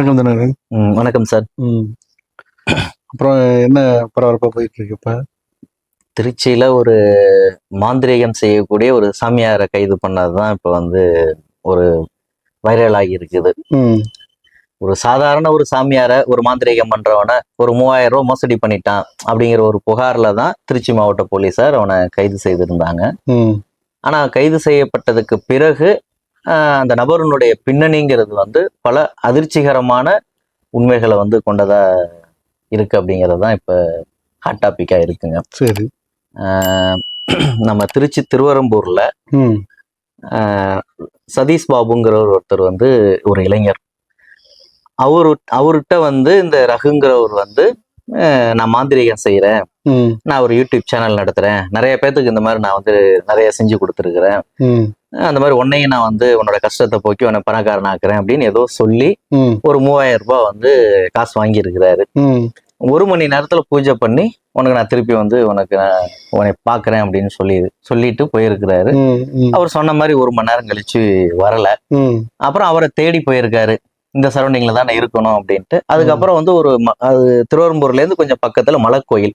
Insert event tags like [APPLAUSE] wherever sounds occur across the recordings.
வணக்கம் தினகரன் வணக்கம் சார். அப்புறம் என்ன பரபரப்பா போயிட்டு இருக்கு இப்ப? திருச்சியில ஒரு மாந்திரீகம் செய்யக்கூடிய ஒரு சாமியாரை கைது பண்ணதுதான் இப்ப வந்து ஒரு வைரல் ஆகி இருக்குது ஒரு சாதாரண ஒரு சாமியாரை ஒரு மாந்திரீகம் பண்றவனை ஒரு மூவாயிரம் ரூபாய் மோசடி பண்ணிட்டான் அப்படிங்கிற ஒரு புகார்ல தான் திருச்சி மாவட்ட போலீசார் அவனை கைது செய்திருந்தாங்க. ம். ஆனா கைது செய்யப்பட்டதுக்கு பிறகு அந்த நபருடைய பின்னணிங்கிறது வந்து பல அதிர்ச்சிகரமான உண்மைகளை வந்து கொண்டதா இருக்கு அப்படிங்கிறது தான் இப்ப ஹாட் டாபிக்கா இருக்குங்க. சரி. நம்ம திருச்சி திருவரம்பூர்ல சதீஷ் பாபுங்கிற ஒருத்தர் வந்து ஒரு இளைஞர். அவரு அவர்கிட்ட வந்து இந்த ரகுங்கிறவர் வந்து நான் மாந்திரீகம் செய்கிறேன் நான் ஒரு யூடியூப் சேனல் நடத்துறேன். நிறைய பேத்துக்கு இந்த மாதிரி நான் வந்து நிறைய செஞ்சு கொடுத்துருக்குறேன். அந்த மாதிரி உன்னையும் நான் வந்து உன்னோட கஷ்டத்தை போக்கி உன்னை பணக்காரனாக்குறேன் அப்படின்னு ஏதோ சொல்லி ஒரு மூவாயிரம் ரூபாய் வந்து காசு வாங்கியிருக்கிறாரு. ஒரு மணி நேரத்துல பூஜை பண்ணி உனக்கு நான் திருப்பி வந்து உனக்கு நான் உன்னை பார்க்கறேன் அப்படின்னு சொல்லி சொல்லிட்டு போயிருக்கிறாரு. அவர் சொன்ன மாதிரி ஒரு மணி நேரம் கழிச்சு வரல. அப்புறம் அவரை தேடி போயிருக்காரு. இந்த சரௌண்டிங்ல தானே இருக்கணும் அப்படின்ட்டு. அதுக்கப்புறம் வந்து ஒரு அது திருவரம்பூர்ல இருந்து கொஞ்சம் பக்கத்துல மலைக்கோயில்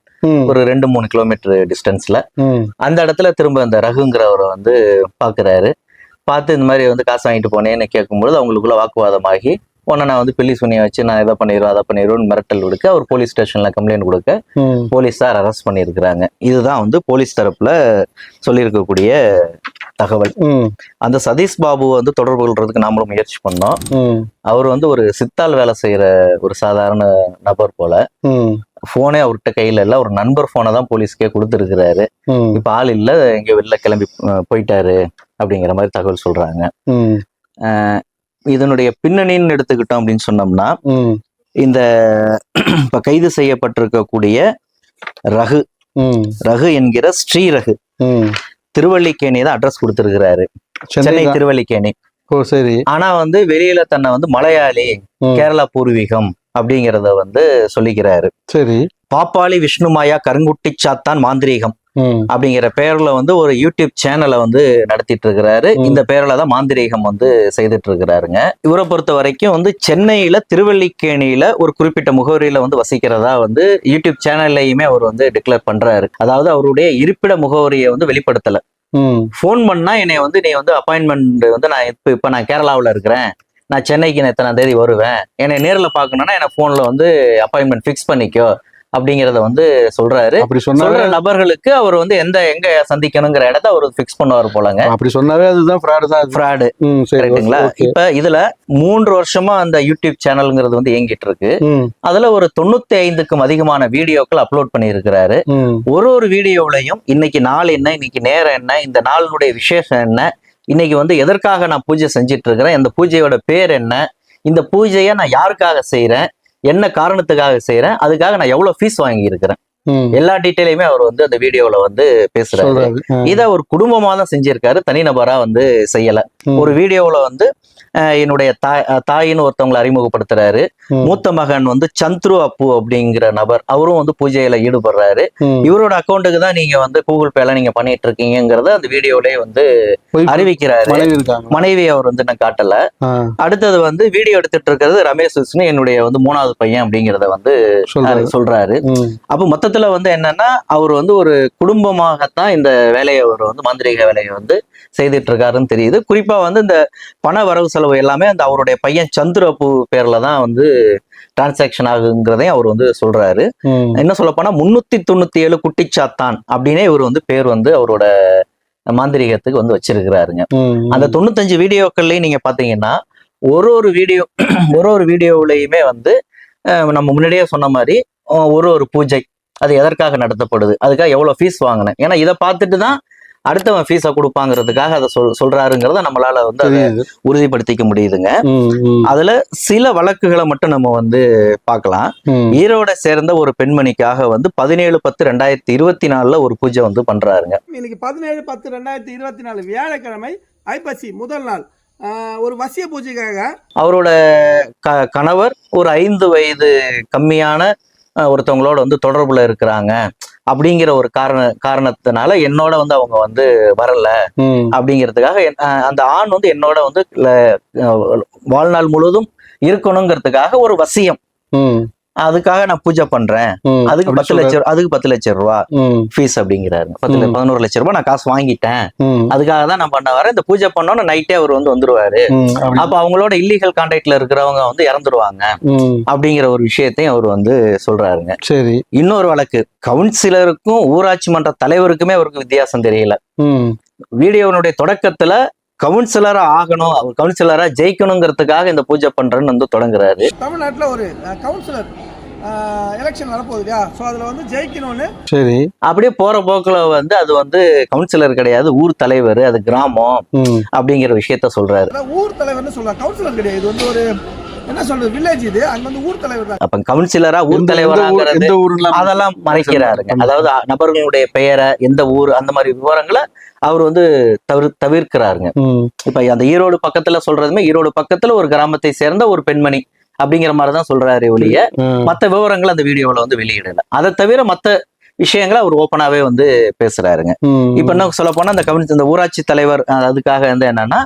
ஒரு ரெண்டு மூணு கிலோமீட்டர் டிஸ்டன்ஸ்ல அந்த இடத்துல திரும்ப அந்த ரகுங்கிறவரை வந்து பாக்குறாரு. பார்த்து இந்த மாதிரி வந்து காசு வாங்கிட்டு போனேன்னு கேட்கும்பொழுது அவங்களுக்குள்ள வாக்குவாதமாகி உடனே நான் வந்து பில்லி சுனியை வச்சு நான் இதை பண்ணிடுவேன் அதை பண்ணிடுவேன் மிரட்டல் கொடுக்க அவர் போலீஸ் ஸ்டேஷன்ல கம்ப்ளைண்ட் கொடுக்க போலீஸார் அரெஸ்ட் பண்ணியிருக்கிறாங்க. இதுதான் வந்து போலீஸ் தரப்புல சொல்லியிருக்கக்கூடிய தகவல். அந்த சதீஷ் பாபு வந்து தொடர்பு கொள்றதுக்கு நாமளும் முயற்சி பண்ணோம். அவர் வந்து ஒரு சித்தால் வேலை செய்யற ஒரு சாதாரண நபர் போல. போனே அவர்கிட்ட கையில இல்ல. ஒரு நண்பர் போனை தான் போலீஸ்க்கே கொடுத்துருக்கிறாரு. இப்ப ஆள் இல்ல. எங்க வெளில கிளம்பி போயிட்டாரு அப்படிங்கிற மாதிரி தகவல் சொல்றாங்க. இதனுடைய பின்னணின்னு எடுத்துக்கிட்டோம் அப்படின்னு சொன்னோம்னா இந்த [CLEARS THROAT] இப்ப கைது செய்யப்பட்டிருக்கக்கூடிய ரகு. ரகு என்கிற ஸ்ரீ ரகு. ம். திருவல்லிக்கேணி தான் அட்ரஸ் கொடுத்திருக்கிறாரு. சென்னை. திருவல்லிக்கேணி. ஓ சரி. ஆனா வந்து வெளியில தன்னை வந்து மலையாளி கேரளா பூர்வீகம் அப்படிங்கிறத வந்து சொல்லிக்கிறாரு. சரி. பாப்பாளி விஷ்ணுமாயா கருங்குட்டி சாத்தான் மாந்திரீகம் அப்படிங்கிற பேர்ல வந்து ஒரு யூடியூப் சேனலை வந்து நடத்திட்டு இருக்கிறாரு. இந்த பேர்ல தான் மாந்திரீகம் வந்து செய்துட்டு இருக்கிறாருங்க இவரை பொறுத்த வரைக்கும் வந்து சென்னையில திருவல்லிக்கேணியில ஒரு குறிப்பிட்ட முகவரியில வந்து வசிக்கிறதா வந்து யூடியூப் சேனல்லையுமே அவர் வந்து டிக்ளேர் பண்றாரு. அதாவது அவருடைய இருப்பிட முகவரியை வந்து வெளிப்படுத்தல. ம். ஃபோன் பண்ணா என்னை வந்து நீ வந்து அப்பாயின்மெண்ட் வந்து நான் இப்ப இப்ப நான் கேரளாவுல இருக்கிறேன். நான் சென்னைக்கு நான் எத்தனாம் தேதி வருவேன். என்னை நேர்ல பார்க்கணும்னா என்ன போன்ல வந்து அப்பாயின்மெண்ட் ஃபிக்ஸ் பண்ணிக்கோ. அப்படிங்கறத வந்து சொல்றாரு. அப்படி சொல்ற நபர்களுக்கு அவர் வந்து எந்த எங்க சந்திக்கணுங்கிற இடத்த அவர் ஃபிக்ஸ் பண்ணுவார் போலங்க. அப்படி சொன்னாவே அதுதான் ஃப்ராடு தான். ஃப்ராடு ஓகே இப்ப இதுல மூன்று வருஷமா அந்த யூடியூப் சேனல்ங்கிறது வந்து இயங்கிட்டு இருக்கு. அதுல ஒரு தொண்ணூத்தி ஐந்துக்கும் அதிகமான வீடியோக்கள் அப்லோட் பண்ணியிருக்கிறாரு. ஒரு ஒரு வீடியோவிலையும் இன்னைக்கு நாள் என்ன இன்னைக்கு நேரம் என்ன இந்த நாளினுடைய விசேஷம் என்ன இன்னைக்கு வந்து எதற்காக நான் பூஜை செஞ்சுட்டு இருக்கிறேன் இந்த பூஜையோட பேர் என்ன இந்த பூஜையை நான் யாருக்காக செய்றேன் என்ன காரணத்துக்காக செய்றேன்? அதுக்காக நான் எவ்வளவு ஃபீஸ் வாங்கி இருக்கிறேன் ம். எல்லா டீட்டெயிலுமே அவர் வந்து அந்த வீடியோல வந்து பேசுறாரு. இத ஒரு குடும்பமா தான் செஞ்சிருக்காரு. தனிநபரா வந்து செய்யல. ஒரு வீடியோவுல வந்து என்னுடைய தாய் தாயின்னு ஒருத்தவங்களை அறிமுகப்படுத்துறாரு. மூத்த மகன் வந்து சந்துரு அப்பு அப்படிங்கிற நபர் அவரும் வந்து பூஜையில ஈடுபடுறாரு. இவரோட அக்கௌண்ட்டுக்கு தான் நீங்க வந்து கூகுள் பேல நீங்க பண்ணிட்டு இருக்கீங்கிறத அந்த வீடியோலயே வந்து அறிவிக்கிறாரு. மனைவி அவர் வந்து என்ன காட்டல. அடுத்தது வந்து வீடியோ எடுத்துட்டு இருக்கிறது ரமேஷ் விஷ்ணு என்னுடைய வந்து மூணாவது பையன் அப்படிங்கிறத வந்து சொல்றாரு. அப்போ மொத்தத்துல வந்து என்னன்னா அவர் வந்து ஒரு குடும்பமாகத்தான் இந்த வேலையை அவர் வந்து மாந்திரீக வேலையை வந்து செய்துட்டு இருக்காருன்னு தெரியுது. குறிப்பா வந்து இந்த பண வரவு செலவு எல்லாமே அந்த அவருடைய பையன் சந்துரப்பு பேர்ல தான் வந்து டிரான்சாக்ஷன் ஆகுங்கிறதையும் அவர் வந்து சொல்றாரு. என்ன சொல்ல போனா முன்னூத்தி தொண்ணூத்தி ஏழு குட்டிச்சாத்தான் அப்படின்னே இவர் வந்து பேர் வந்து அவரோட மாந்திரீகத்துக்கு வந்து வச்சிருக்கிறாருங்க. அந்த தொண்ணூத்தஞ்சு வீடியோக்கள்லயும் நீங்க பாத்தீங்கன்னா ஒரு ஒரு வீடியோ ஒரு ஒரு வீடியோவுலயுமே வந்து நம்ம முன்னாடியே சொன்ன மாதிரி ஒரு ஒரு பூஜை அது எதற்காக நடத்தப்படுது அதுக்காக எவ்வளவு ஃபீஸ் வாங்கினேன். ஏன்னா இதை பார்த்துட்டு தான் அடுத்தவன் ஃபீஸை கொடுப்பாங்கிறதுக்காக அதை சொல் சொல்றாருங்கிறத நம்மளால வந்து அதை உறுதிப்படுத்திக்க முடியுதுங்க. அதுல சில வழக்குகளை மட்டும் நம்ம வந்து பார்க்கலாம். ஈரோட சேர்ந்த ஒரு பெண்மணிக்காக வந்து பதினேழு பத்து ரெண்டாயிரத்தி இருபத்தி நாலுல ஒரு பூஜை வந்து பண்றாருங்க. இன்னைக்கு பதினேழு பத்து ரெண்டாயிரத்தி இருபத்தி நாலு வியாழக்கிழமை ஐப்பசி முதல் நாள். ஆஹ் ஒரு வசிய பூஜைக்காக அவரோட க கணவர் ஒரு ஐந்து வயது கம்மியான ஒருத்தவங்களோட வந்து தொடர்புல இருக்கிறாங்க. அப்படிங்கிற ஒரு காரண காரணத்தினால என்னோட வந்து அவங்க வந்து வரல. அப்படிங்கிறதுக்காக அந்த ஆண் வந்து என்னோட வந்து வாழ்நாள் முழுவதும் இருக்கணுங்கிறதுக்காக ஒரு வசியம். அதுக்காக நான் பூஜை பண்றேன். அதுக்கு பத்து லட்சம் அதுக்கு பத்து லட்சம் ரூபா ஃபீஸ் அப்படிங்கிறாரு. பத்து. பதினோரு லட்சம் ரூபாய் நான் காசு வாங்கிட்டேன். அதுக்காக தான் நான் பண்ண வரேன். இந்த பூஜை பண்ணோன்னு நைட்டே அவர் வந்து வந்துருவாரு. அப்ப அவங்களோட இல்லீகல் கான்டாக்ட்ல இருக்கிறவங்க வந்து இறந்துருவாங்க. அப்படிங்கிற ஒரு விஷயத்தையும் அவர் வந்து சொல்றாருங்க. சரி. இன்னொரு வழக்கு. கவுன்சிலருக்கும் ஊராட்சி மன்ற தலைவருக்குமே அவருக்கு வித்தியாசம் தெரியல. வீடியோனுடைய தொடக்கத்துல கவுன்சிலரா ஆகணும் அவர் கவுன்சிலரா ஜெயிக்கணுங்கிறதுக்காக இந்த பூஜை பண்றேன்னு வந்து தொடங்குறாரு. தமிழ்நாட்டில் ஒரு கவுன்சிலர் எலெக்ஷன் வரப்போகுது இல்லையா? ஸோ அதில் வந்து ஜெயிக்கணும்னு சரி. அப்படியே போற போக்குல வந்து அது வந்து கவுன்சிலர் கிடையாது ஊர் தலைவர் அது கிராமம் அப்படிங்கிற விஷயத்த சொல்றாரு. ஊர் தலைவர்னு கவுன்சிலர் கிடையாது. இது வந்து ஒரு என்ன சொல்றது வில்லேஜ் இது. அங்க வந்து ஊர் தலைவர் தான். அப்ப கவுன்சிலரா ஊர் ஊர்லாம் அதெல்லாம் மறைக்கிறாருங்க. அதாவது நபர்களுடைய பெயரை எந்த ஊர் அந்த மாதிரி விவரங்களை அவர் வந்து தவிர தவிர்க்கிறாருங்க. இப்ப அந்த ஈரோடு பக்கத்துல சொல்றதுமே ஈரோடு பக்கத்துல ஒரு கிராமத்தை சேர்ந்த ஒரு பெண்மணி அப்படிங்கிற மாதிரி தான் சொல்றாரு ஒழிய மத்த விவரங்கள் அந்த வீடியோவில் வந்து வெளியிடல. அதை தவிர மத்த விஷயங்களை அவர் ஓப்பனாவே வந்து பேசுறாருங்க. இப்ப என்ன சொல்ல போனா இந்த கம்யூனிஸ்ட் இந்த ஊராட்சி தலைவர் அதுக்காக வந்து என்னன்னா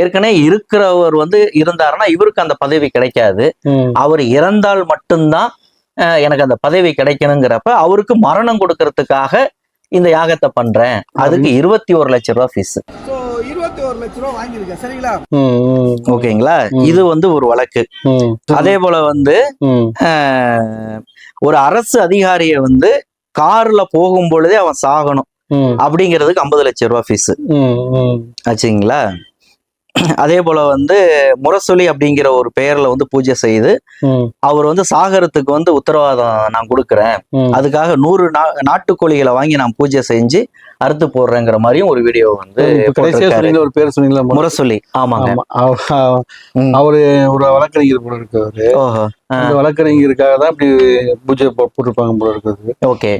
ஏற்கனவே இருக்கிறவர் வந்து இருந்தாருன்னா இவருக்கு அந்த பதவி கிடைக்காது. அவர் இறந்தால் மட்டும்தான் எனக்கு அந்த பதவி கிடைக்கணுங்கிறப்ப அவருக்கு மரணம் கொடுக்கறதுக்காக இந்த யாகத்தை பண்றேன். அதுக்கு இருபத்தி ஒரு லட்சம் ரூபாய் ஃபீஸ் இருபத்தி ஒரு லட்ச ரூபா வாங்கியிருக்கேன் சரிங்களா? ஓகேங்களா. இது வந்து ஒரு வழக்கு. அதே போல வந்து ஒரு அரசு அதிகாரியை வந்து கார்ல போகும் பொழுதே அவன் சாகணும். அப்படிங்கிறதுக்கு ஐம்பது லட்சம் ரூபாய் ஃபீஸ் ஆச்சுங்களா [CLEARS THROAT] அதே போல வந்து முரசொலி அப்படிங்கிற ஒரு பெயர்ல வந்து பூஜை செய்து அவர் வந்து சாகரத்துக்கு வந்து உத்தரவாதம் நான் கொடுக்குறேன். அதுக்காக நூறு நாட்டுக்கோழிகளை வாங்கி நான் பூஜை செஞ்சு அறுத்து போடுறேங்கிற மாதிரியும் ஒரு வீடியோ வந்து ஒரு பேர் சொன்னீங்களா? முரசொலி. ஆமாங்க. அவரு ஒரு வழக்கறிஞர் போல அந்த வழக்கறிஞருக்காக தான் இப்படி பூஜை போட்டிருப்பாங்க போல இருக்குது. ஓகே.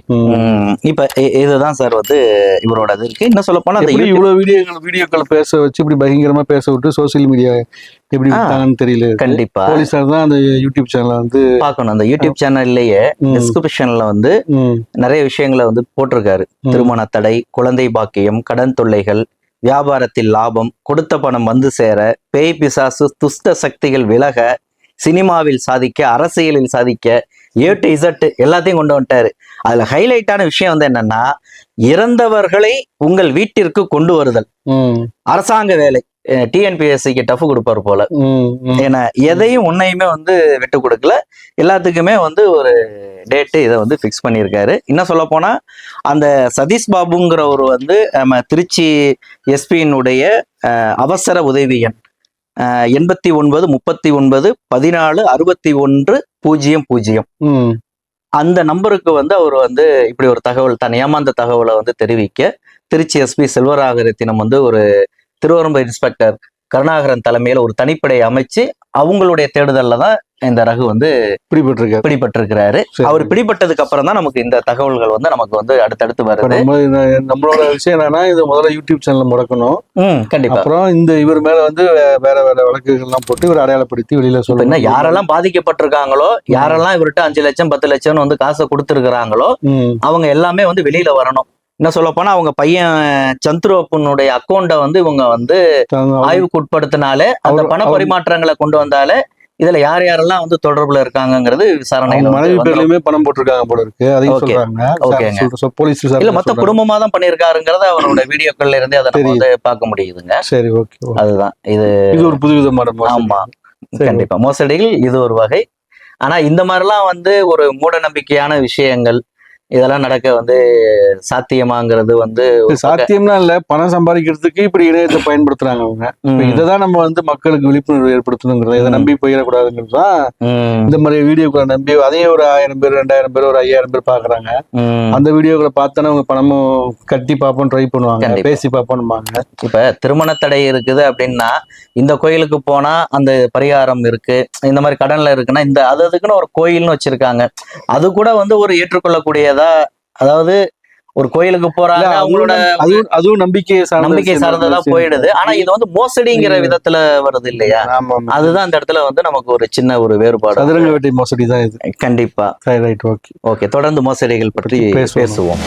இப்ப இதுதான் சார் வந்து இவரோட இருக்கு. இன்னும் சொல்ல போனா இவ்வளவு வீடியோக்கள் வீடியோக்கள் பேச வச்சு இப்படி பயங்கரமா பேச விட்டு சோசியல் மீடியா எப்படி. விட்டாங்கன்னு தெரியல. கண்டிப்பா. போலீஸார் தான் அந்த யூடியூப் சேனலை வந்து பார்க்கணும். அந்த யூடியூப் சேனல்லையே டிஸ்கிரிப்ஷன்ல வந்து நிறைய விஷயங்களை வந்து போட்டிருக்காரு. திருமண தடை குழந்தை பாக்கியம் கடன் தொல்லைகள் வியாபாரத்தில் லாபம் கொடுத்த பணம் வந்து சேர பேய் பிசாசு துஷ்ட சக்திகள் விலக சினிமாவில் சாதிக்க அரசியலில் சாதிக்க ஏ டு இசட் எல்லாத்தையும் கொண்டு வந்துட்டாரு. அதுல ஹைலைட்டான விஷயம் வந்து என்னன்னா இறந்தவர்களை உங்கள் வீட்டிற்கு கொண்டு வருதல். அரசாங்க வேலை. டிஎன்பிஎஸ்சிக்கு டஃப் கொடுப்பாரு போல. ஏன்னா எதையும் உன்னையுமே வந்து விட்டு கொடுக்கல. எல்லாத்துக்குமே வந்து ஒரு டேட்டு இதை வந்து ஃபிக்ஸ் பண்ணியிருக்காரு. இன்னும் சொல்ல போனா அந்த சதீஷ் பாபுங்கிறவர் வந்து நம்ம திருச்சி எஸ்பியினுடைய அவசர உதவி எண் எண்பத்தி ஒன்பது முப்பத்தி ஒன்பது பதினாலு அறுபத்தி ஒன்று பூஜ்ஜியம் பூஜ்ஜியம். அந்த நம்பருக்கு வந்து அவர் வந்து இப்படி ஒரு தகவல் தான் ஏமாந்த தகவலை வந்து தெரிவிக்க திருச்சி எஸ்பி செல்வராகரத்தினம் வந்து ஒரு திருவரம்பு இன்ஸ்பெக்டர் கருணாகரன் தலைமையில ஒரு தனிப்படை அமைச்சு அவங்களுடைய தேடுதல்ல தான் இந்த ரகு வந்து பிடிபட்டிருக்காரு. பிடிபட்டிருக்கிறாரு. அவர் பிடிபட்டதுக்கு அப்புறம் தான் நமக்கு இந்த தகவல்கள் வந்து நமக்கு வந்து அடுத்தடுத்து வருது. நம்மளோட விஷயம் என்னன்னா இதை முதல்ல யூடியூப் சேனல்ல முடக்கணும். கண்டிப்பா. அப்புறம் இந்த இவர் மேல வந்து வேற வேற வழக்குகள்லாம் போட்டு இவர் அடையாளப்படுத்தி வெளியில சொல்லணும். யாரெல்லாம் பாதிக்கப்பட்டிருக்காங்களோ யாரெல்லாம் இவர்கிட்ட அஞ்சு லட்சம் பத்து லட்சம்னு வந்து காசை கொடுத்துருக்காங்களோ அவங்க எல்லாமே வந்து வெளியில வரணும். என்ன சொல்ல போனா அவங்க பையன் சந்துருவப்பனுடைய அக்கௌண்ட்டை வந்து இவங்க வந்து ஆய்வுக்கு உட்படுத்தினாலே அந்த பண பரிமாற்றங்களை கொண்டு வந்தாலே இதுல யார் யாரெல்லாம் வந்து தொடர்புல இருக்காங்கிறது விசாரணையில மனைவி. பேர்லயுமே பணம் போட்டிருக்காங்க போல இருக்கு அதையும். சொல்றாங்க போலீஸ் இல்ல விசாரணை மொத்த. குடும்பமா தான் பண்ணியிருக்காருங்கிறத அவரோட வீடியோக்கள்ல இருந்தே அதை. வந்து பார்க்க முடியுதுங்க சரி ஓகே அதுதான் இது இது ஒரு புதுவிதமான. ஆமா. கண்டிப்பா மோசடிகள் இது ஒரு வகை ஆனா இந்த மாதிரிலாம் வந்து ஒரு மூட நம்பிக்கையான விஷயங்கள் இதெல்லாம் நடக்க வந்து சாத்தியமாங்கிறது வந்து. சாத்தியம்லாம் இல்ல பணம் சம்பாதிக்கிறதுக்கு இப்படி இணையத்தை பயன்படுத்துறாங்க அவங்க இததான் நம்ம வந்து மக்களுக்கு விழிப்புணர்வு ஏற்படுத்தணுங்கிறது இதை. நம்பி போயிடக்கூடாதுங்கிறது தான் இந்த மாதிரி வீடியோக்களை நம்பி அதையும் ஒரு ஆயிரம் பேர் ரெண்டாயிரம் பேர் ஒரு ஐயாயிரம் பேர் பாக்குறாங்க. அந்த வீடியோக்களை பார்த்தோன்னா அவங்க பணமும் கட்டி பார்ப்போம் ட்ரை பண்ணுவாங்க. பேசி பார்ப்போம்பாங்க இப்ப திருமண தடை இருக்குது அப்படின்னா இந்த கோயிலுக்கு போனா அந்த பரிகாரம் இருக்கு இந்த மாதிரி கடன்ல இருக்குன்னா இந்த அது அதுக்குன்னு ஒரு கோயில்னு வச்சிருக்காங்க அது கூட வந்து ஒரு ஏற்றுக்கொள்ளக்கூடியதா அதாவது ஒரு கோயிலுக்கு போறாங்க அவங்களோட அதுவும் நம்பிக்கை நம்பிக்கை சார்ந்ததா. போயிடுது. ஆனா இது வந்து மோசடிங்கிற. விதத்துல வருது இல்லையா? அதுதான் அந்த இடத்துல வந்து நமக்கு ஒரு சின்ன ஒரு வேறுபாடு. சதுரங்க வேட்டை மோசடி தான் இது. கண்டிப்பா. ஓகே ஓகே தொடர்ந்து மோசடிகள் பற்றி. பேசுவோம்.